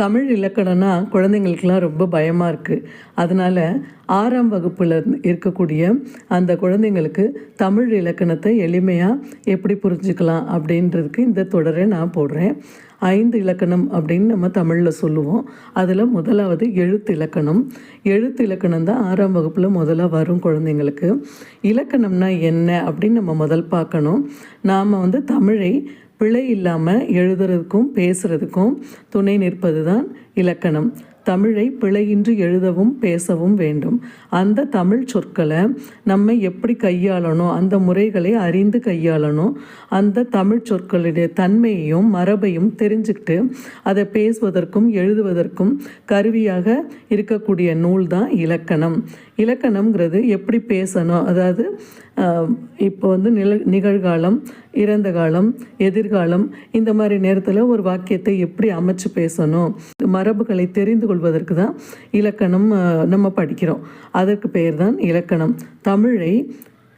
தமிழ் இலக்கணம்னா குழந்தைங்களுக்கெல்லாம் ரொம்ப பயமாக இருக்குது அதனால் ஆறாம் வகுப்பில் இருக்கக்கூடிய அந்த குழந்தைங்களுக்கு தமிழ் இலக்கணத்தை எளிமையாக எப்படி புரிஞ்சுக்கலாம் அப்படின்றதுக்கு இந்த தொடரை நான் போடுறேன். ஐந்து இலக்கணம் அப்படின்னு நம்ம தமிழில் சொல்லுவோம். அதில் முதலாவது எழுத்து இலக்கணம். எழுத்து இலக்கணம் தான் ஆறாம் வகுப்பில் முதல்ல வரும் குழந்தைங்களுக்கு. இலக்கணம்னா என்ன அப்படின்னு நம்ம முதல் பார்க்கணும். நாம் வந்து தமிழை பிழை இல்லாமல் எழுதுறதுக்கும் பேசுகிறதுக்கும் துணை நிற்பது தான் இலக்கணம். தமிழை பிழையின்றி எழுதவும் பேசவும் வேண்டும். அந்த தமிழ் சொற்களை நம்ம எப்படி கையாளணும்? அந்த முறைகளை அறிந்து கையாளணும். அந்த தமிழ் சொற்களுடைய தன்மையையும் மரபையும் தெரிஞ்சுக்கிட்டு அதை பேசுவதற்கும் எழுதுவதற்கும் கருவியாக இருக்கக்கூடிய நூல் தான் இலக்கணம். இலக்கணம்ங்கிறது எப்படி பேசணும்? அதாவது இப்போ வந்து நில நிகழ்காலம் இறந்த காலம் எதிர்காலம் இந்த மாதிரி நேரத்தில் ஒரு வாக்கியத்தை எப்படி அமைச்சு பேசணும்? மரபுகளை தெரிந்து கொள்வதற்கு தான் இலக்கணம் நம்ம படிக்கிறோம். அதற்கு பெயர் தான் இலக்கணம். தமிழை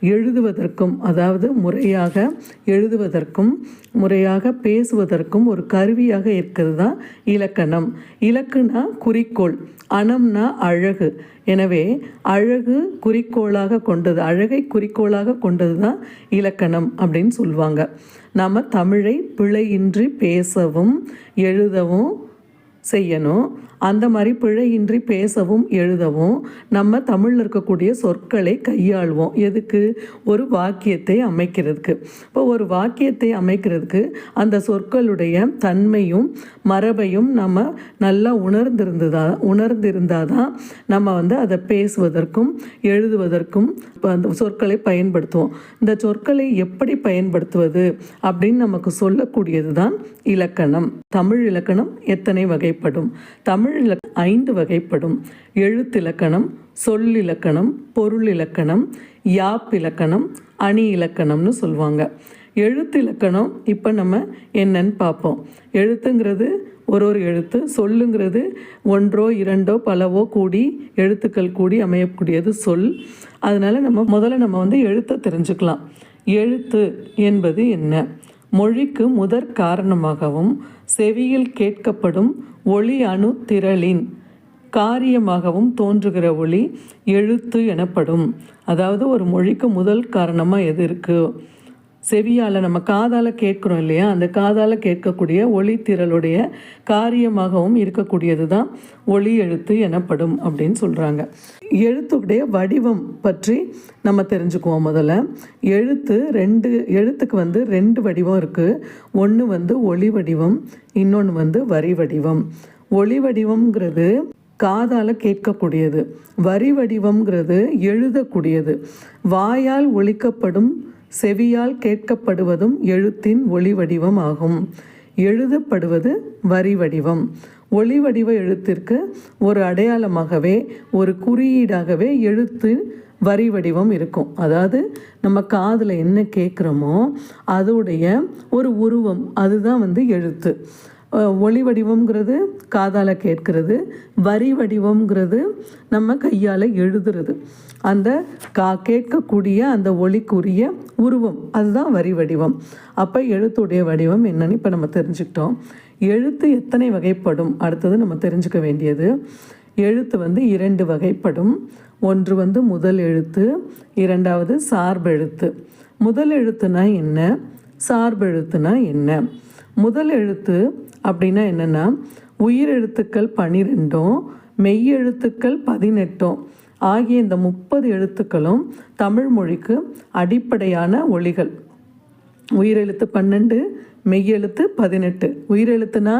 எழுதுவதற்கும் அதாவது முறையாக எழுதுவதற்கும் முறையாக பேசுவதற்கும் ஒரு கருவியாக இருக்கிறது? தான் இலக்கணம். இலக்குனா குறிக்கோள் அணம்னா அழகு. எனவே அழகு குறிக்கோளாக கொண்டது அழகை குறிக்கோளாக கொண்டது தான் இலக்கணம் அப்படின்னு சொல்லுவாங்க. நாம் தமிழை பிழையின்றி பேசவும் எழுதவும் செய்யணும். அந்த மாதிரி பிழையின்றி பேசவும் எழுதவும் நம்ம தமிழில் இருக்கக்கூடிய சொற்களை கையாள்வோம். எதுக்கு? ஒரு வாக்கியத்தை அமைக்கிறதுக்கு. இப்போ ஒரு வாக்கியத்தை அமைக்கிறதுக்கு அந்த சொற்களுடைய தன்மையும் மரபையும் நம்ம நல்லா உணர்ந்திருந்ததா உணர்ந்திருந்தால் தான் நம்ம வந்து அதை பேசுவதற்கும் எழுதுவதற்கும் இப்போ அந்த சொற்களை பயன்படுத்துவோம். இந்த சொற்களை எப்படி பயன்படுத்துவது அப்படின்னு நமக்கு சொல்லக்கூடியது தான் இலக்கணம். தமிழ் இலக்கணம் எத்தனை வகைப்படும்? தமிழ் தமிழில் ஐந்து வகைப்படும். எழுத்திலக்கணம் சொல்லிலக்கணம் பொருளிலக்கணம் இலக்கணம் இலக்கணம் அணி இலக்கணம்னு சொல்லுவாங்க எழுத்திலக்கணம் இப்போ நம்ம என்னன்னு பார்ப்போம் எழுத்துங்கிறது ஒரு ஒரு எழுத்து சொல்லுங்கிறது ஒன்றோ இரண்டோ பலவோ கூடி எழுத்துக்கள் கூடி அமையக்கூடியது சொல். அதனால் நம்ம முதல்ல நம்ம வந்து எழுத்தை தெரிஞ்சுக்கலாம். எழுத்து என்பது என்ன? மொழிக்கு முதற் காரணமாகவும் செவியில் கேட்கப்படும் ஒளி அணு திரளின் காரியமாகவும் தோன்றுகிற ஒளி எழுத்து எனப்படும். அதாவது ஒரு மொழிக்கு முதல் காரணமாக எது இருக்குது செவியால் நம்ம காதால் கேட்குறோம் இல்லையா? அந்த காதால் கேட்கக்கூடிய ஒளித்திரளுடைய காரியமாகவும் இருக்கக்கூடியது தான் ஒளி எழுத்து எனப்படும் அப்படின்னு சொல்கிறாங்க எழுத்துடைய வடிவம் பற்றி நம்ம தெரிஞ்சுக்குவோம் முதல்ல. எழுத்து ரெண்டு எழுத்துக்கு வந்து ரெண்டு வடிவம் இருக்குது ஒன்று வந்து ஒளி வடிவம் இன்னொன்று வந்து வரி வடிவம். ஒளி வடிவம்ங்கிறது காதால் கேட்கக்கூடியது. வரி வடிவம்ங்கிறது எழுதக்கூடியது. வாயால் ஒழிக்கப்படும் செவியால் கேட்கப்படுவதும் எழுத்தின் ஒளி வடிவம் ஆகும் எழுதப்படுவது வரி வடிவம் ஒளி வடிவ எழுத்திற்கு ஒரு அடையாளமாகவே ஒரு குறியீடாகவே எழுத்து வரி வடிவம் இருக்கும். அதாவது நம்ம காதில் என்ன கேட்குறோமோ அதோடைய ஒரு உருவம் அதுதான் வந்து எழுத்து. ஒளி வடிவம்ங்கிறது காதால் கேட்கிறது வரி வடிவம்ங்கிறது நம்ம கையால் எழுதுறது. அந்த கா கேட்கக்கூடிய அந்த ஒளிக்குரிய உருவம் அதுதான் வரி வடிவம். அப்போ எழுத்துடைய வடிவம் என்னன்னு இப்போ நம்ம தெரிஞ்சுக்கிட்டோம். எழுத்து எத்தனை வகைப்படும்? அடுத்தது நம்ம தெரிஞ்சுக்க வேண்டியது எழுத்து வந்து இரண்டு வகைப்படும். ஒன்று வந்து முதல் எழுத்து இரண்டாவது சார்பெழுத்து. முதல் எழுத்துனா என்ன? சார்பெழுத்துனா என்ன? முதல் எழுத்து அப்படின்னா என்னென்னா உயிர் எழுத்துக்கள் பனிரெண்டும் மெய்யெழுத்துக்கள் பதினெட்டும் ஆகிய இந்த முப்பது எழுத்துக்களும் தமிழ் மொழிக்கு அடிப்படையான ஒளிகள் உயிரெழுத்து பன்னெண்டு மெய்யெழுத்து பதினெட்டு. உயிரெழுத்துனா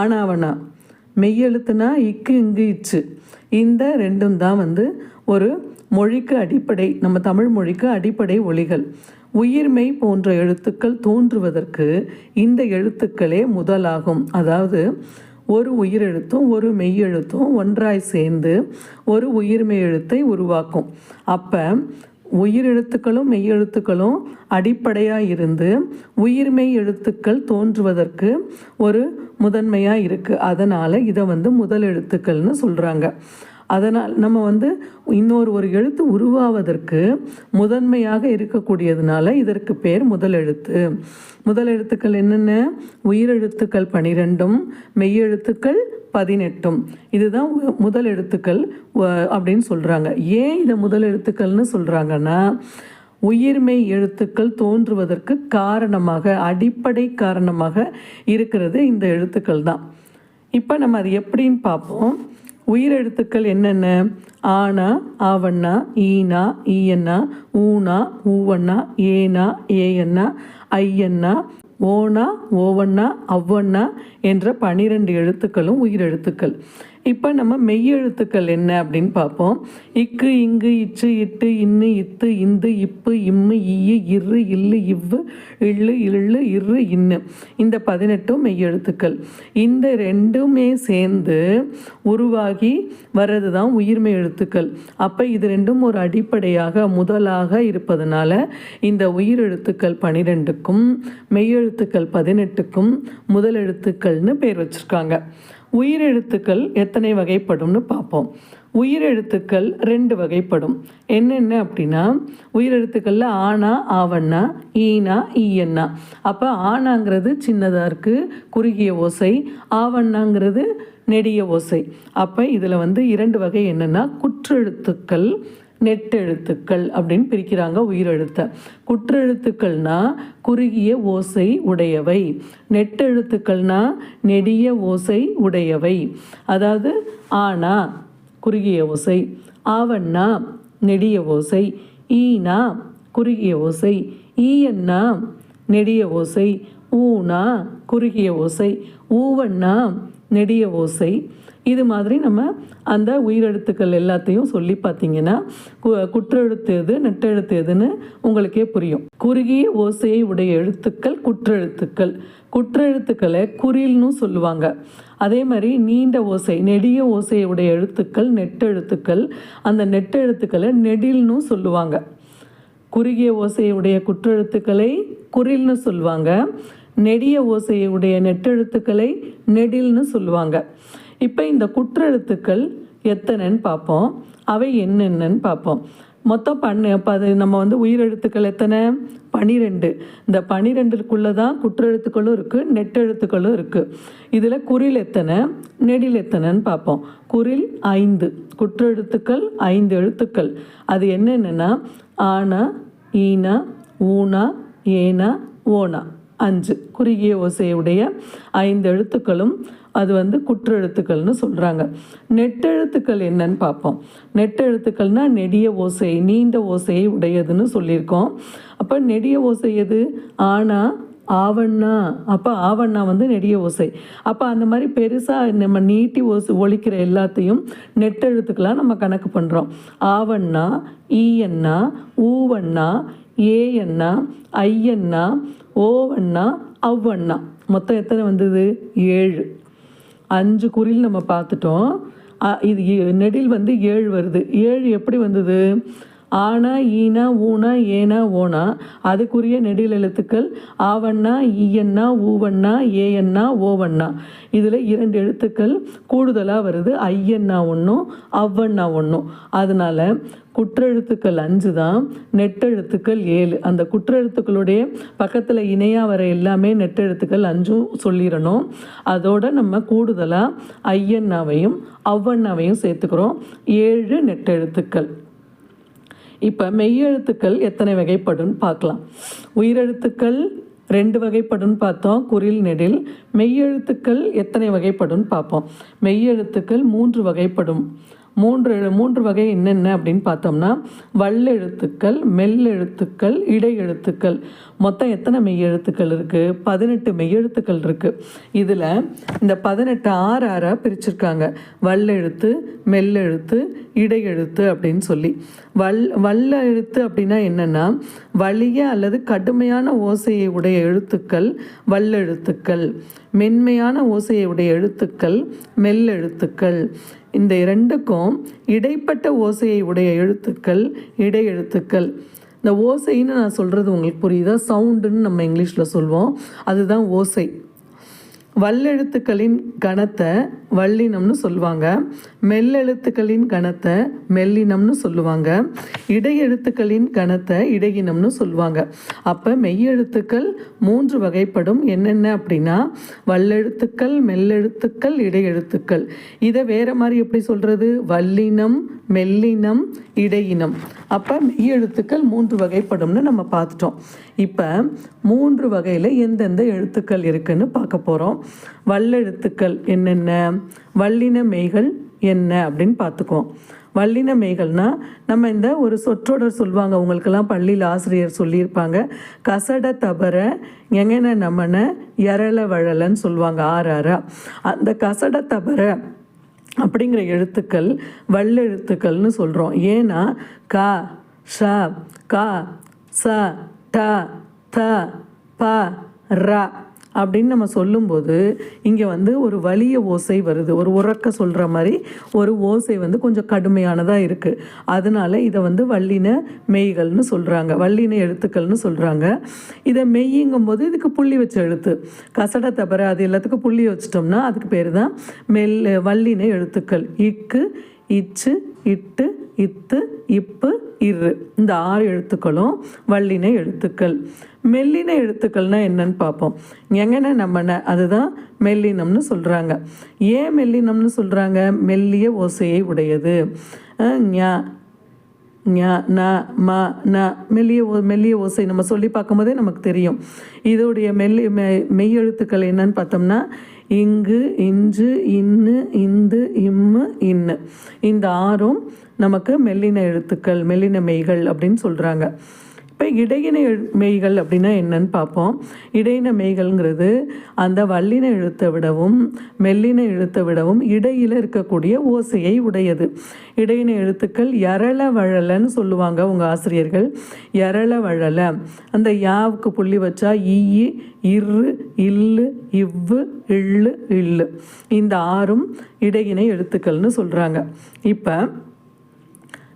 ஆனாவனா மெய்யெழுத்துனா இக்கு இங்கு இச்சு. இந்த ரெண்டும் தான் வந்து ஒரு மொழிக்கு அடிப்படை நம்ம தமிழ் மொழிக்கு அடிப்படை ஒலிகள். உயிர்மை போன்ற எழுத்துக்கள் தோன்றுவதற்கு இந்த எழுத்துக்களே முதலாகும். அதாவது ஒரு உயிரெழுத்தும் ஒரு மெய்யெழுத்தும் ஒன்றாய் சேர்ந்து ஒரு உயிர்மெய் எழுத்தை உருவாக்கும். அப்போ உயிரெழுத்துக்களும் மெய்யெழுத்துக்களும் அடிப்படையாக இருந்து உயிர்மெய் எழுத்துக்கள் தோன்றுவதற்கு ஒரு முதன்மையாக இருக்குது அதனால் இதை வந்து முதல் எழுத்துக்கள்னு சொல்கிறாங்க அதனால் நம்ம வந்து இன்னொரு ஒரு எழுத்து உருவாவதற்கு முதன்மையாக இருக்கக்கூடியதுனால இதற்கு பேர் முதல் எழுத்து. முதல் எழுத்துக்கள் என்னென்ன? உயிரெழுத்துக்கள் பனிரெண்டும் மெய்யெழுத்துக்கள் பதினெட்டும். இதுதான் முதல் எழுத்துக்கள் வ- அப்படின்னு சொல்கிறாங்க ஏன் இதை முதல் எழுத்துக்கள்னு சொல்கிறாங்கன்னா உயிர்மை எழுத்துக்கள் தோன்றுவதற்கு காரணமாக அடிப்படை காரணமாக இருக்கிறது இந்த எழுத்துக்கள் தான். இப்போ நம்ம அது எப்படின்னு பார்ப்போம். உயிரெழுத்துக்கள் என்னென்ன? ஆனா ஆவண்ணா ஈனா ஈயண்ணா ஊனா ஊவண்ணா ஏனா ஏயண்ணா ஐயண்ணா ஓனா ஓவண்ணா அவ்வண்ணா என்ற பனிரெண்டு எழுத்துக்களும் உயிரெழுத்துக்கள். இப்போ நம்ம மெய்யெழுத்துக்கள் என்ன அப்படின்னு பார்ப்போம். இக்கு இங்கு இச்சு இட்டு இன்னு இத்து இந்து இப்பு இம்மு ஈயு இரு இல்லு இவ்வு இள்ளு இள்ளு இரு இன்னு. இந்த பதினெட்டும் மெய்யெழுத்துக்கள். இந்த ரெண்டுமே சேர்ந்து உருவாகி வர்றது தான் உயிர்மெய் எழுத்துக்கள் அப்போ இது ரெண்டும் ஒரு அடிப்படையாக முதலாக இருப்பதனால இந்த உயிரெழுத்துக்கள் பனிரெண்டுக்கும் மெய்யெழுத்துக்கள் பதினெட்டுக்கும் முதல் எழுத்துக்கள்னு பேர் வச்சுருக்காங்க. உயிரெழுத்துக்கள் எத்தனை வகைப்படும்னு பார்ப்போம். உயிரெழுத்துக்கள் ரெண்டு வகைப்படும். என்னென்ன அப்படின்னா உயிரெழுத்துக்களில் ஆனா ஆவண்ணா ஈனா ஈயண்ணா. அப்போ ஆனாங்கிறது சின்னதாக இருக்குது குறுகிய ஓசை ஆவண்ணாங்கிறது நெடிய ஓசை. அப்போ இதில் வந்து இரண்டு வகை என்னென்னா குற்றெழுத்துக்கள் நெட்டெழுத்துக்கள் அப்படின்னு பிரிக்கிறாங்க உயிரெழுத்தை. குற்றெழுத்துக்கள்னா குறுகிய ஓசை உடையவை. நெட்டெழுத்துக்கள்னா நெடிய ஓசை உடையவை. அதாவது ஆனா குறுகிய ஓசை. ஆவண்ணா நெடிய ஓசை. ஈனா குறுகிய ஓசை. ஈயன்னா நெடிய ஓசை. ஊனா குறுகிய ஓசை. ஊவண்ணா நெடிய ஓசை. இது மாதிரி நம்ம அந்த உயிரெழுத்துக்கள் எல்லாத்தையும் சொல்லி பார்த்தீங்கன்னா கு- குற்றெழுத்து எது நெட்டெழுத்து எதுன்னு உங்களுக்கே புரியும். குறுகிய ஓசையை உடைய எழுத்துக்கள் குற்றெழுத்துக்கள். குற்றெழுத்துக்களை குறில்னு சொல்லுவாங்க. அதே மாதிரி நீண்ட ஓசை நெடிய ஓசையுடைய எழுத்துக்கள் நெட்டெழுத்துக்கள். அந்த நெட்டெழுத்துக்களை நெடில்னு சொல்லுவாங்க. குறுகிய ஓசையுடைய குற்றெழுத்துக்களை குறில்னு சொல்லுவாங்க. நெடிய ஓசையுடைய நெட்டெழுத்துக்களை நெடில்னு சொல்லுவாங்க. இப்போ இந்த குற்றெழுத்துக்கள் எத்தனைன்னு பார்ப்போம். அவை என்னென்னன்னு பார்ப்போம். மொத்தம் பண்ணு அப்போ அது நம்ம வந்து உயிரெழுத்துக்கள் எத்தனை? பனிரெண்டு. இந்த பனிரெண்டுக்குள்ளே தான் குற்றெழுத்துக்களும் இருக்குது நெட்டெழுத்துக்களும் இருக்குது இதில் குறில் எத்தனை? நெடில் எத்தனைன்னு பார்ப்போம். குறில் ஐந்து. குற்றெழுத்துக்கள் ஐந்து எழுத்துக்கள். அது என்னென்னா ஆனா ஈனா ஊனா ஏனா ஓனா. அஞ்சு. குறுகிய ஓசையுடைய ஐந்து எழுத்துக்களும் அது வந்து குற்றெழுத்துக்கள்னு சொல்கிறாங்க நெட்டெழுத்துக்கள் என்னன்னு பார்ப்போம். நெட்டெழுத்துக்கள்னால் நெடிய ஓசை நீண்ட ஓசையை உடையதுன்னு சொல்லியிருக்கோம். அப்போ நெடிய ஓசை எது? ஆனா ஆவண்ணா. அப்போ ஆவண்ணா வந்து நெடிய ஓசை. அப்போ அந்த மாதிரி பெருசாக நம்ம நீட்டி ஓசை ஒழிக்கிற எல்லாத்தையும் நெட்டெழுத்துக்களாக நம்ம கணக்கு பண்ணுறோம் ஆவண்ணா ஈயண்ணா ஊவண்ணா ஏஎண்ணா ஐயண்ணா ஓவண்ணா அவ்வண்ணா. மொத்தம் எத்தனை வந்தது? ஏழு. அஞ்சு குறில் நம்ம பார்த்துட்டோம். இது நெடில் வந்து ஏழு வருது. ஏழு எப்படி வந்தது? ஆன ஈன ஊன ஏன ஓனா. அதுக்குரிய நெடில் எழுத்துக்கள் ஆவண்ணா ஈயண்ணா ஊவண்ணா ஏஎண்ணா ஓவண்ணா. இதில் இரண்டு எழுத்துக்கள் கூடுதலாக வருது. ஐயண்ணா ஒன்றும் அவ்வண்ணா ஒன்றும் அதனால் குற்றெழுத்துக்கள் அஞ்சு தான் நெட்டெழுத்துக்கள் ஏழு. அந்த குற்றெழுத்துக்களுடைய பக்கத்தில் இணையாக வர எல்லாமே நெட்டெழுத்துக்கள் அஞ்சும் சொல்லிடணும். அதோட நம்ம கூடுதலாக ஐயண்ணாவையும் அவ்வண்ணாவையும் சேர்த்துக்கிறோம். ஏழு நெட்டெழுத்துக்கள். இப்போ மெய்யெழுத்துக்கள் எத்தனை வகைப்படும் பார்க்கலாம். உயிரெழுத்துக்கள் ரெண்டு வகைப்படும் பார்த்தோம் குறில் நெடில். மெய்யெழுத்துக்கள் எத்தனை வகைப்படும் பார்ப்போம். மெய்யெழுத்துக்கள் மூன்று வகைப்படும். மூன்று எழு- மூன்று வகை என்னென்ன அப்படின்னு பார்த்தோம்னா வல்லெழுத்துக்கள் மெல்லெழுத்துக்கள் இடையெழுத்துக்கள் மொத்தம் எத்தனை மெய்யெழுத்துக்கள் இருக்குது பதினெட்டு மெய்யெழுத்துக்கள் இருக்குது இதில் இந்த பதினெட்டு ஆறு ஆறாக பிரிச்சிருக்காங்க. வல்லெழுத்து மெல்லெழுத்து இடையெழுத்து அப்படின்னு சொல்லி. வல் வல்ல எழுத்து அப்படின்னா என்னென்னா வலிய அல்லது கடுமையான ஓசையை உடைய எழுத்துக்கள் வல்லெழுத்துக்கள் மென்மையான ஓசையை உடைய எழுத்துக்கள் மெல்லெழுத்துக்கள் இந்த இரண்டுக்கும் இடைப்பட்ட ஓசையை உடைய எழுத்துக்கள் இடை எழுத்துக்கள் இந்த ஓசைன்னு நான் சொல்கிறது உங்களுக்கு புரியுதா? சவுண்டுன்னு நம்ம இங்கிலீஷில் சொல்வோம். அதுதான் ஓசை. வல்லெழுத்துக்களின் கணத்தை வல்லினம்னு சொல்லுவாங்க. மெல்லெழுத்துக்களின் கணத்தை மெல்லினம்னு சொல்லுவாங்க. இடையெழுத்துக்களின் கணத்தை இடையினம்னு சொல்லுவாங்க. அப்போ மெய்யெழுத்துக்கள் மூன்று வகைப்படும். என்னென்ன அப்படின்னா வல்லெழுத்துக்கள் மெல்லெழுத்துக்கள் இடையெழுத்துக்கள். இதை வேறு மாதிரி எப்படி சொல்கிறது வல்லினம் மெல்லினம் இடையினம். அப்போ மெய்யெழுத்துக்கள் மூன்று வகைப்படும்னு நம்ம பார்த்துட்டோம். இப்போ மூன்று வகையில் எந்தெந்த எழுத்துக்கள் இருக்குன்னு பார்க்க போகிறோம் வல்லெழுத்துக்கள் என்னென்ன? வல்லின மெய்கள் என்ன அப்படின்னு பார்த்துக்குவோம். வல்லின மேகல்னால் நம்ம இந்த ஒரு சொற்றொடர் சொல்லுவாங்க. உங்களுக்கெல்லாம் பள்ளியில் ஆசிரியர் சொல்லியிருப்பாங்க. கசட தபர எங்கன நம்மன எரள வழலன்னு சொல்லுவாங்க ஆறாரா ஆறா அந்த கசட தபர அப்படிங்கிற எழுத்துக்கள் வல்லெழுத்துக்கள்னு சொல்கிறோம் ஏன்னா க ஷ க ச ட த ப ர அப்படின்னு நம்ம சொல்லும்போது இங்கே வந்து ஒரு வலிய ஓசை வருது. ஒரு உறக்க சொல்கிற மாதிரி ஒரு ஓசை வந்து கொஞ்சம் கடுமையானதாக இருக்குது அதனால இதை வந்து வல்லின மெய்கள்னு சொல்கிறாங்க வல்லின எழுத்துக்கள்னு சொல்கிறாங்க இதை மெய்யுங்கும் போது இதுக்கு புள்ளி வச்ச எழுத்து. கசட தவிர அது எல்லாத்துக்கும் புள்ளி வச்சிட்டோம்னா அதுக்கு பேர் தான் மெல் வல்லின எழுத்துக்கள். இக்கு இச்சு இட்டு இத்து இப்பு இரு. இந்த ஆறு எழுத்துக்களும் வல்லின எழுத்துக்கள். மெல்லின எழுத்துக்கள்னா என்னன்னு பார்ப்போம். எங்கன நம்மன. அதுதான் மெல்லினம்னு சொல்கிறாங்க ஏன் மெல்லினம்னு சொல்கிறாங்க மெல்லிய ஓசையை உடையது. ஞா ஞ ந ம ந. மெல்லிய ஓ மெல்லிய ஓசை நம்ம சொல்லி பார்க்கும்போதே நமக்கு தெரியும். இதோடைய மெல்லி மெய் மெய்யெழுத்துக்கள் என்னன்னு பார்த்தோம்னா இங்கு இஞ்சு இன்னு இந்து இம்மு இன்னு. இந்த ஆறும் நமக்கு மெல்லின எழுத்துக்கள் மெல்லின மெய்கள் அப்படின்னு சொல்கிறாங்க இப்போ இடையின எழு- மெய்கள் அப்படின்னா என்னன்னு பார்ப்போம். இடையின மெய்கள்ங்கிறது அந்த வல்லின எழுத்தை விடவும் மெல்லின எழுத்தை விடவும் இடையில் இருக்கக்கூடிய ஓசையை உடையது. இடையின எழுத்துக்கள் எரள வழலன்னு சொல்லுவாங்க உங்கள் ஆசிரியர்கள். எரள வழல. அந்த யாவுக்கு புள்ளி வச்சா ஈ இரு இல்லு இவ்வு இள்ளு இல்லு. இந்த ஆறும் இடையினை எழுத்துக்கள்னு சொல்கிறாங்க இப்போ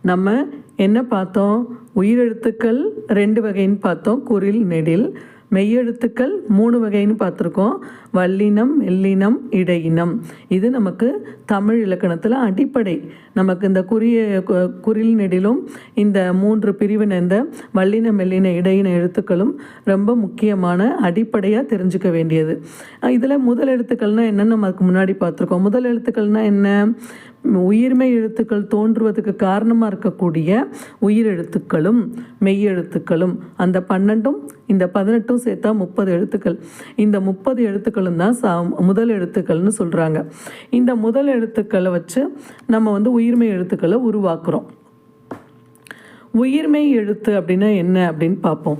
நம்ம என்ன பார்த்தோம்? உயிரெழுத்துக்கள் ரெண்டு வகைன்னு பார்த்தோம் குரில் நெடில். மெய்யெழுத்துக்கள் மூணு வகைன்னு பார்த்துருக்கோம். வல்லினம் மெல்லினம் இடையினம். இது நமக்கு தமிழ் இலக்கணத்தில் அடிப்படை. நமக்கு இந்த குறிய கு- நெடிலும் இந்த மூன்று பிரிவின இந்த வல்லின மெல்லின இடையின எழுத்துக்களும் ரொம்ப முக்கியமான அடிப்படையாக தெரிஞ்சுக்க வேண்டியது. இதில் முதல் எழுத்துக்கள்னால் என்னென்னு நம்ம அதுக்கு முன்னாடி பார்த்துருக்கோம். முதல் எழுத்துக்கள்னால் என்ன? உயிர்மெய் எழுத்துக்கள் தோன்றுவதற்கு காரணமாக இருக்கக்கூடிய உயிர் எழுத்துக்களும் மெய்யெழுத்துக்களும் அந்த பன்னெண்டும் இந்த பதினெட்டும் சேர்த்தா முப்பது எழுத்துக்கள். இந்த முப்பது எழுத்துக்கள் எழுத்துக்களும் தான் சா முதல் எழுத்துக்கள்னு சொல்கிறாங்க இந்த முதல் எழுத்துக்களை வச்சு நம்ம வந்து உயிர்மெய் எழுத்துக்களை உருவாக்குறோம். உயிர்மெய் எழுத்து அப்படின்னா என்ன அப்படின்னு பார்ப்போம்.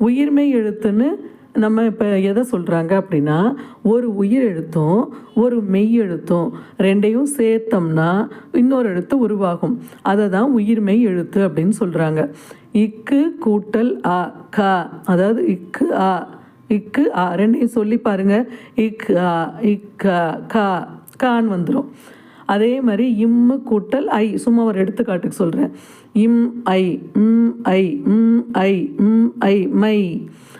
உயிர்மெய் எழுத்துன்னு நம்ம இப்போ எதை சொல்கிறாங்க அப்படின்னா ஒரு உயிர் எழுத்தும் ஒரு மெய் எழுத்தும் ரெண்டையும் சேர்த்தோம்னா இன்னொரு எழுத்து உருவாகும். அதை தான் உயிர்மெய் எழுத்து அப்படின்னு சொல்கிறாங்க இக்கு கூட்டல் அ க அதாவது இக்கு ஆ இக்கு ஆ ரெண்டையும் சொல்லி பாருங்க. இக்கு ஆ கா கான் வந்துடும் அதே மாதிரி இம்மு கூட்டல் ஐ சும்மா ஒரு எடுத்துக்காட்டுக்கு சொல்கிறேன் இம் ஐ ம் ஐ ம் ஐ ம் ஐ மை.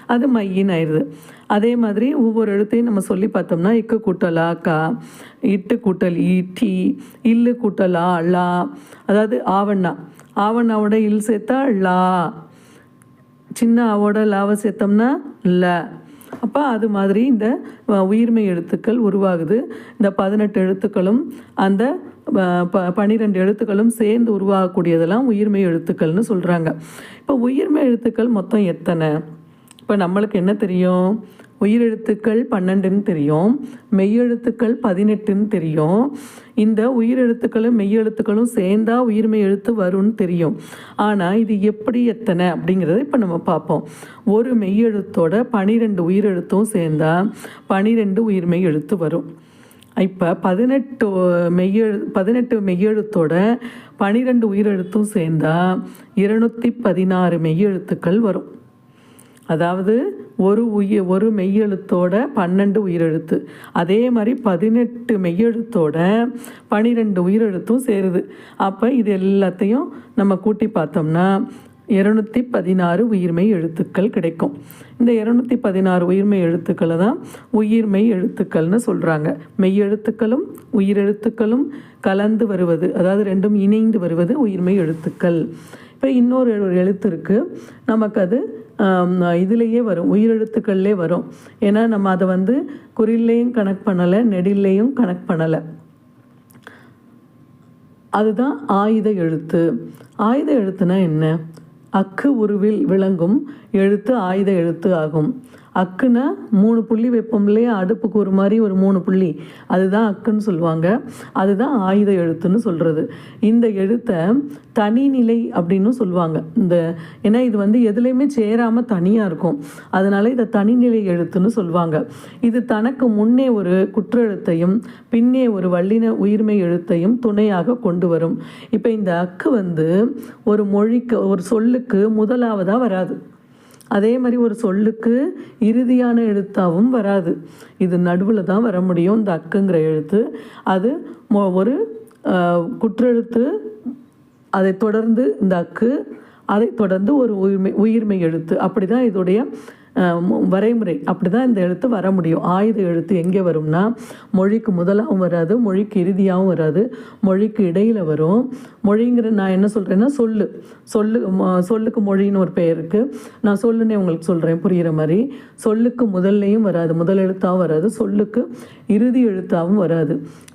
அது மையின்னு ஆயிடுது. அதே மாதிரி ஒவ்வொரு எழுத்தையும் நம்ம சொல்லி பார்த்தோம்னா இக்கு கூட்டல் ஆ கா இட்டு கூட்டல் ஈ டி இல்லு கூட்டல் ஆ லா அதாவது ஆவண்ணா. ஆவண்ணாவோட இல் சேர்த்தா லா சின்ன அவோட லாவை சேர்த்தோம்னா ல. அப்போ அது மாதிரி இந்த உயிர்மை உயிர்மெய் எழுத்துக்கள் உருவாகுது. இந்த பதினெட்டு எழுத்துக்களும் அந்த ப பன்னிரெண்டு எழுத்துக்களும் சேர்ந்து உருவாகக்கூடியதெல்லாம் உயிர்மெய் எழுத்துக்கள்னு சொல்கிறாங்க இப்போ உயிர்மெய் எழுத்துக்கள் மொத்தம் எத்தனை? இப்போ நம்மளுக்கு என்ன தெரியும்? உயிரெழுத்துக்கள் பன்னெண்டுன்னு தெரியும். மெய்யெழுத்துக்கள் பதினெட்டுன்னு தெரியும். இந்த உயிரெழுத்துக்களும் மெய்யெழுத்துக்களும் சேர்ந்தா உயிர்மெய் எழுத்து வரும்னு தெரியும். ஆனால் இது எப்படி எத்தனை அப்படிங்கிறத இப்போ நம்ம பார்ப்போம். ஒரு மெய்யெழுத்தோட பனிரெண்டு உயிரெழுத்தும் சேர்ந்தா பனிரெண்டு உயிர்மெய் எழுத்து வரும். இப்போ பதினெட்டு மெய்யெழு பதினெட்டு மெய்யெழுத்தோட பனிரெண்டு உயிரெழுத்தும் சேர்ந்தா இருநூற்றி பதினாறு மெய்யெழுத்துக்கள் வரும். அதாவது ஒரு உயிர் ஒரு மெய்யெழுத்தோட பன்னெண்டு உயிரெழுத்து. அதே மாதிரி பதினெட்டு மெய்யெழுத்தோட பனிரெண்டு உயிரெழுத்தும் சேருது. அப்போ இது எல்லாத்தையும் நம்ம கூட்டி பார்த்தோம்னா இரநூத்தி பதினாறு உயிர்மெய் எழுத்துக்கள் கிடைக்கும். இந்த இரநூத்தி பதினாறு உயிர்மெய் எழுத்துக்களை தான் உயிர்மை எழுத்துக்கள்னு சொல்கிறாங்க மெய்யெழுத்துக்களும் உயிரெழுத்துக்களும் கலந்து வருவது அதாவது ரெண்டும் இணைந்து வருவது உயிர்மெய் எழுத்துக்கள். இப்போ இன்னொரு ஒரு எழுத்து இருக்குது நமக்கு அது இதுலேயே வரும். உயிரெழுத்துக்கள்லே வரும். ஏன்னா நம்ம அதை வந்து குறில்லையும் கனெக்ட் பண்ணலை நெடில்லையும் கனெக்ட் பண்ணலை. அதுதான் ஆயுத எழுத்து. ஆயுத எழுத்துனா என்ன? அக்கு உருவில் விளங்கும் எழுத்து ஆயுத எழுத்து ஆகும். அக்குன்னா மூணு புள்ளி வைப்போம் இல்லையா? அடுப்புக்கு ஒரு மாதிரி ஒரு மூணு புள்ளி. அதுதான் அக்குன்னு சொல்லுவாங்க. அதுதான் ஆயுத எழுத்துன்னு சொல்கிறது இந்த எழுத்தை தனிநிலை அப்படின்னு சொல்லுவாங்க. இந்த ஏன்னா இது வந்து எதுலேயுமே சேராமல் தனியாக இருக்கும். அதனால் இதை தனிநிலை எழுத்துன்னு சொல்லுவாங்க. இது தனக்கு முன்னே ஒரு குற்றெழுத்தையும் பின்னே ஒரு வல்லின உயிர்மை எழுத்தையும் துணையாக கொண்டு வரும். இப்போ இந்த அக்கு வந்து ஒரு மொழிக்கு ஒரு சொல்லுக்கு முதலாவதாக வராது. அதே மாதிரி ஒரு சொல்லுக்கு இறுதியான எழுத்தாகவும் வராது. இது நடுவில் தான் வர முடியும் இந்த அக்குங்கிற எழுத்து. அது ஒரு குற்றெழுத்து அதை தொடர்ந்து இந்த அக்கு அதை தொடர்ந்து ஒரு உயிர்மை உயிர்மை எழுத்து. அப்படி தான் இதோடைய வரைமுறை. அப்படி தான் இந்த எழுத்து வர முடியும். ஆயுத எழுத்து எங்கே வரும்னா மொழிக்கு முதலாகவும் வராது மொழிக்கு இறுதியாகவும் வராது மொழிக்கு இடையில் வரும். மொழிங்கிற நான் என்ன சொல்கிறேன்னா சொல்லு. சொல்லு சொல்லுக்கு மொழின்னு ஒரு பெயர் இருக்குது நான் சொல்லுன்னே உங்களுக்கு சொல்கிறேன் புரிகிற மாதிரி. சொல்லுக்கு முதல்லையும் வராது முதல் எழுத்தாகவும் வராது சொல்லுக்கு இறுதி எழுத்தாகவும் வராது.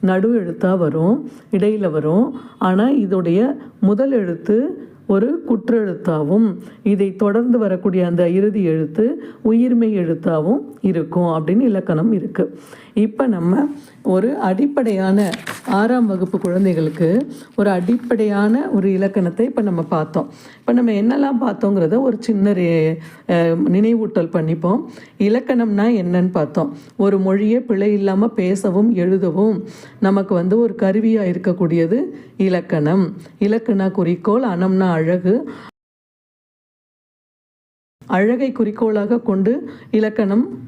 நடு எழுத்தாக வரும் இடையில் வரும். ஆனால் இதோடைய முதல் எழுத்து ஒரு குற்றெழுத்தாகவும் இதை தொடர்ந்து வரக்கூடிய அந்த இறுதி எழுத்து உயிர்மை எழுத்தாகவும் இருக்கும் அப்படின்னு இலக்கணம் இருக்குது இப்போ நம்ம ஒரு அடிப்படையான ஆறாம் வகுப்பு குழந்தைகளுக்கு ஒரு அடிப்படையான ஒரு இலக்கணத்தை இப்போ நம்ம பார்த்தோம். இப்போ நம்ம என்னெல்லாம் பார்த்தோங்கிறத ஒரு சின்ன ரே- நினைவூட்டல் பண்ணிப்போம். இலக்கணம்னா என்னன்னு பார்த்தோம். ஒரு மொழியை பிழை இல்லாமல் பேசவும் எழுதவும் நமக்கு வந்து ஒரு கருவியாக இருக்கக்கூடியது இலக்கணம். இலக்கண குறிக்கோள் அனம்னா அழகு. அழகை குறிக்கோளாக கொண்டு இலக்கணம்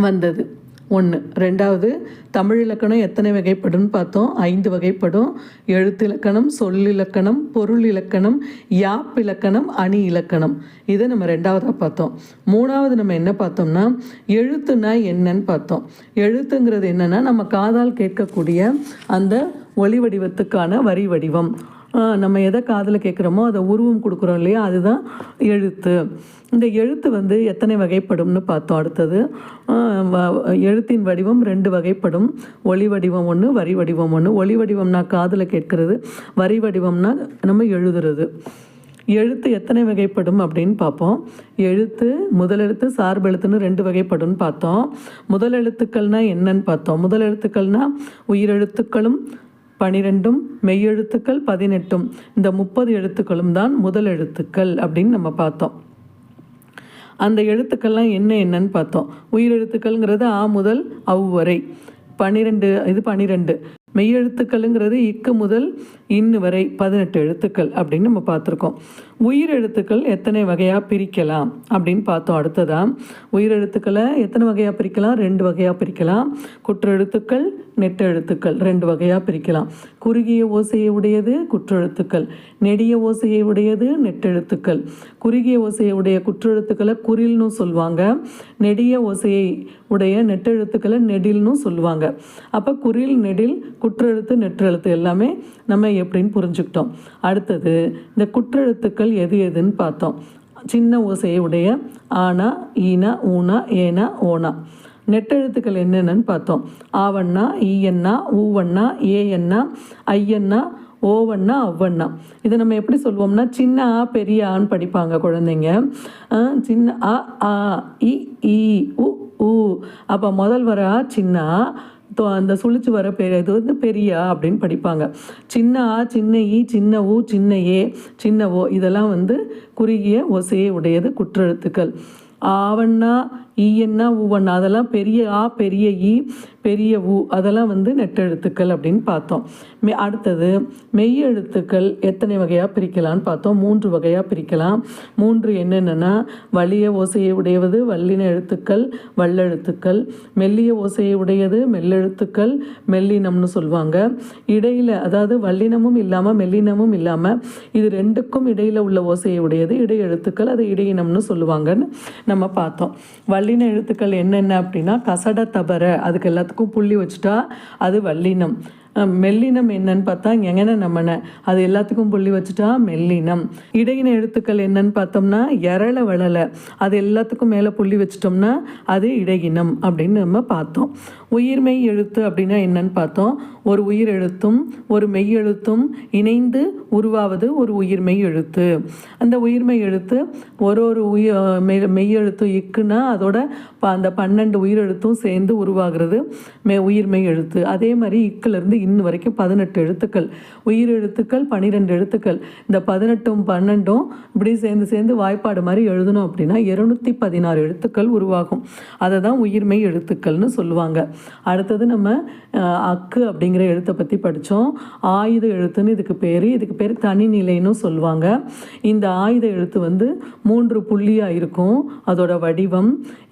வந்தது. ஒன்று ரெண்டாவது தமிழ் இலக்கணம் எத்தனை வகைப்படும்னு பார்த்தோம். ஐந்து வகைப்படும். எழுத்து இலக்கணம் சொல்லிலக்கணம் பொருள் இலக்கணம் யாப் இலக்கணம் அணி இலக்கணம். இதை நம்ம ரெண்டாவதாக பார்த்தோம். மூணாவது நம்ம என்ன பார்த்தோம்னா எழுத்துனா என்னன்னு பார்த்தோம். எழுத்துங்கிறது என்னன்னா நம்ம காதால் கேட்கக்கூடிய அந்த ஒளி வடிவத்துக்கான வரி வடிவம். நம்ம எதை காதில் கேட்குறோமோ அதை உருவம் கொடுக்குறோம் இல்லையா? அதுதான் எழுத்து. இந்த எழுத்து வந்து எத்தனை வகைப்படும்னு பார்த்தோம் அடுத்தது. எழுத்தின் வடிவம் ரெண்டு வகைப்படும். ஒளி வடிவம் ஒன்று வரி வடிவம் ஒன்று ஒளி வடிவம்னா காதில் கேட்கறது வரி வடிவம்னா நம்ம எழுதுறது. எழுத்து எத்தனை வகைப்படும் அப்படின்னு பார்ப்போம். எழுத்து முதல் எழுத்து சார்பு எழுத்துன்னு ரெண்டு வகைப்படும்னு பார்த்தோம். முதல் என்னன்னு பார்த்தோம். முதல் உயிரெழுத்துக்களும் பனிரெண்டும் மெய்யெழுத்துக்கள் பதினெட்டும். இந்த முப்பது எழுத்துக்களும் தான் முதல் எழுத்துக்கள் அப்படின்னு நம்ம பார்த்தோம். அந்த எழுத்துக்கள்லாம் என்ன என்னன்னு பார்த்தோம். உயிரெழுத்துக்கள்ங்கிறது ஆ முதல் அவ் வரை. பன்னிரெண்டு இது பன்னிரெண்டு மெய்யெழுத்துக்கள்ங்கிறது இக்கு முதல் இன்னு வரை. பதினெட்டு எழுத்துக்கள் அப்படின்னு நம்ம பார்த்துருக்கோம். உயிரெழுத்துக்கள் எத்தனை வகையாக பிரிக்கலாம் அப்படின்னு பார்த்தோம் அடுத்ததாக உயிரெழுத்துக்களை எத்தனை வகையாக பிரிக்கலாம்? ரெண்டு வகையாக பிரிக்கலாம். குற்றெழுத்துக்கள் நெட்டெழுத்துக்கள் ரெண்டு வகையாக பிரிக்கலாம். குறுகிய ஓசையை உடையது குற்றெழுத்துக்கள் நெடிய ஓசையை உடையது நெட்டெழுத்துக்கள். குறுகிய ஓசையை உடைய குற்றெழுத்துக்களை குறில்னு சொல்லுவாங்க. நெடிய ஓசையை உடைய நெட்டெழுத்துக்களை நெடில்னு சொல்லுவாங்க. அப்போ குறில் நெடில் குற்றெழுத்து நெற்றெழுத்து எல்லாமே நம்ம எப்படின்னு புரிஞ்சுக்கிட்டோம். அடுத்தது இந்த குற்றெழுத்துக்கள் எது எதுன்னு பார்த்தோம். சின்ன ஓசையை உடைய ஆனா ஈனா ஊனா ஏனா ஓனா. நெட்டெழுத்துக்கள் என்னென்னு பார்த்தோம். ஆவண்ணா ஈயண்ணா ஊவண்ணா ஏஎண்ணா ஐயண்ணா ஓவண்ணா அவ்வண்ணா. இதை நம்ம எப்படி சொல்லுவோம்னா சின்ன ஆ பெரிய ஆன்னு படிப்பாங்க குழந்தைங்க. சின்ன ஆ ஆ இ உ ஊ. அப்போ முதல் வர சின்ன அந்த சுழிச்சு வர பெரிய இது வந்து பெரிய அப்படின்னு படிப்பாங்க. சின்ன ஆ சின்ன ஈ சின்ன ஊ சின்ன ஏ சின்ன ஓ இதெல்லாம் வந்து குறுகிய ஓசையை உடையது குற்றெழுத்துக்கள். ஆவண்ணா இஎன்னா உவன் அதெல்லாம் பெரிய ஆ பெரிய ஈ பெரிய ஊ. அதெல்லாம் வந்து நெட்டெழுத்துக்கள் அப்படின்னு பார்த்தோம். மெ அடுத்தது மெய் எழுத்துக்கள் எத்தனை வகையாக பிரிக்கலாம்னு பார்த்தோம். மூன்று வகையாக பிரிக்கலாம். மூன்று என்னென்னா வலிய ஓசையை உடையவது வல்லின எழுத்துக்கள் வல்லெழுத்துக்கள். மெல்லிய ஓசையை உடையது மெல்லெழுத்துக்கள் மெல்லினம்னு சொல்லுவாங்க. இடையில் அதாவது வல்லினமும் இல்லாமல் மெல்லினமும் இல்லாமல் இது ரெண்டுக்கும் இடையில் உள்ள ஓசையை உடையது. இடையெழுத்துக்கள் அதை அது இடையினம்னு சொல்லுவாங்கன்னு நம்ம பார்த்தோம். வல்லின எழுத்துக்கள் என்னென்ன அப்படின்னா கசட தபர அதுக்கு எல்லாத்துக்கும் புள்ளி வச்சுட்டா அது வல்லினம் மெல்லினம் என்னன்னு பார்த்தா எங்கன நம்மன அது எல்லாத்துக்கும் புள்ளி வச்சுட்டா மெல்லினம். இடையின எழுத்துக்கள் என்னன்னு பார்த்தோம்னா எரள வளல அது எல்லாத்துக்கும் மேலே புள்ளி வச்சிட்டோம்னா அது இடையினம் அப்படின்னு நம்ம பார்த்தோம். உயிர்மெய் எழுத்து அப்படின்னா என்னன்னு பார்த்தோம். ஒரு உயிர் எழுத்தும் ஒரு மெய் எழுத்தும் இணைந்து உருவாவது ஒரு உயிர்மெய் எழுத்து. அந்த உயிர்மெய் எழுத்து ஒரு ஒரு உயிர் மெய் மெய் எழுத்து இக்குன்னா அதோட ப- அந்த பன்னெண்டு உயிர் எழுத்தும் சேர்ந்து உருவாகிறது மெ உயிர்மெய் எழுத்து. அதே மாதிரி இக்குலேருந்து இன்னும் வரைக்கும் பதினெட்டு எழுத்துக்கள். உயிர் எழுத்துக்கள் பன்னிரெண்டு எழுத்துக்கள். இந்த பதினெட்டும் பன்னெண்டும் இப்படி சேர்ந்து சேர்ந்து வாய்ப்பாடு மாதிரி எழுதணும் அப்படின்னா இருநூத்தி பதினாறு எழுத்துக்கள் உருவாகும். அதை தான் உயிர்மெய் எழுத்துக்கள்னு சொல்லுவாங்க. அடுத்தது நம்ம அக்கு அப்படிங்கிற எழுத்தை பற்றி படித்தோம் ஆயுத எழுத்துன்னு இதுக்கு பேர். இதுக்கு பேர் தனிநிலைன்னு சொல்லுவாங்க. இந்த ஆயுத எழுத்து வந்து மூன்று புள்ளியாக இருக்கும். அதோட வடிவம்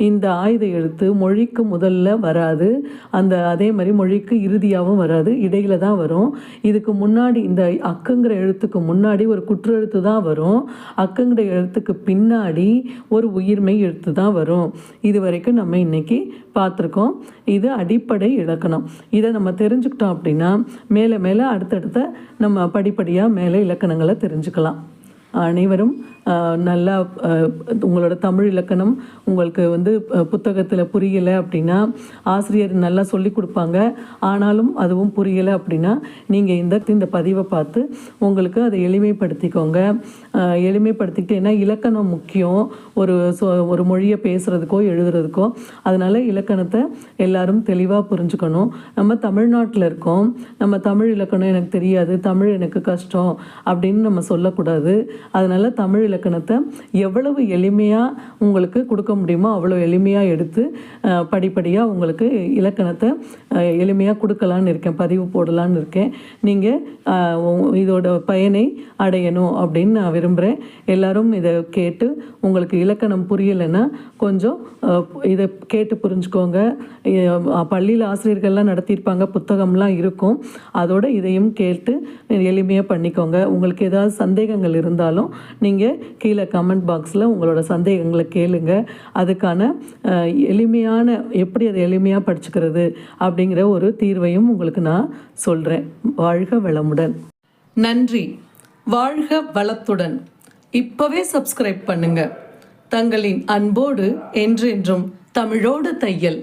இந்த ஆயுத எழுத்து மொழிக்கு முதல்ல வராது. அந்த அதே மாதிரி மொழிக்கு இறுதியாகவும் வராது. இடையில தான் வரும். இதுக்கு முன்னாடி இந்த அக்குங்கிற எழுத்துக்கு முன்னாடி ஒரு குற்றெழுத்து தான் வரும். அக்குங்கிற எழுத்துக்கு பின்னாடி ஒரு உயிர்மெய் எழுத்து தான் வரும். இது வரைக்கும் நம்ம இன்னைக்கு பார்த்துருக்கோம். இது அடிப்படை இலக்கணம். இதை நம்ம தெரிஞ்சுக்கிட்டோம் அப்படின்னா மேலே மேலே அடுத்தடுத்த நம்ம படிப்படியாக மேலே இலக்கணங்களை தெரிஞ்சுக்கலாம். அனைவரும் நல்லா உங்களோட தமிழ் இலக்கணம் உங்களுக்கு வந்து புத்தகத்தில் புரியலை அப்படின்னா ஆசிரியர் நல்லா சொல்லி கொடுப்பாங்க. ஆனாலும் அதுவும் புரியலை அப்படின்னா நீங்கள் இந்த இந்த பதிவை பார்த்து உங்களுக்கு அதை எளிமைப்படுத்திக்கோங்க. எளிமைப்படுத்திக்கிட்டு ஏன்னா இலக்கணம் முக்கியம். ஒரு சொ ஒரு மொழியை பேசுகிறதுக்கோ எழுதுறதுக்கோ அதனால் இலக்கணத்தை எல்லாரும் தெளிவாக புரிஞ்சுக்கணும். நம்ம தமிழ்நாட்டில் இருக்கோம். நம்ம தமிழ் இலக்கணம் எனக்கு தெரியாது. தமிழ் எனக்கு கஷ்டம் அப்படின்னு நம்ம சொல்லக்கூடாது. அதனால் தமிழ் இலக்கணத்தை எவ்வளவு எளிமையாக உங்களுக்கு கொடுக்க முடியுமோ அவ்வளோ எளிமையாக எடுத்து படிப்படியாக உங்களுக்கு இலக்கணத்தை எளிமையாக கொடுக்கலான்னு இருக்கேன் பதிவு போடலான்னு இருக்கேன். நீங்கள் இதோட பயனை அடையணும் அப்படின்னு நான் விரும்புகிறேன் எல்லாரும் இதை கேட்டு உங்களுக்கு இலக்கணம் புரியலைன்னா கொஞ்சம் இதை கேட்டு புரிஞ்சுக்கோங்க. பள்ளியில் ஆசிரியர்கள்லாம் நடத்தியிருப்பாங்க புத்தகம்லாம் இருக்கும். அதோட இதையும் கேட்டு எளிமையாக பண்ணிக்கோங்க. உங்களுக்கு ஏதாவது சந்தேகங்கள் இருந்தால் இருந்தாலும் நீங்கள் கீழே கமெண்ட் பாக்ஸில் உங்களோட சந்தேகங்களை கேளுங்க. அதுக்கான எளிமையான எப்படி அதை எளிமையாக படிச்சுக்கிறது அப்படிங்கிற ஒரு தீர்வையும் உங்களுக்கு நான் சொல்கிறேன் வாழ்க வளமுடன். நன்றி. வாழ்க வளத்துடன். இப்போவே சப்ஸ்கிரைப் பண்ணுங்க. தங்களின் அன்போடு என்றென்றும் தமிழோடு தையல்.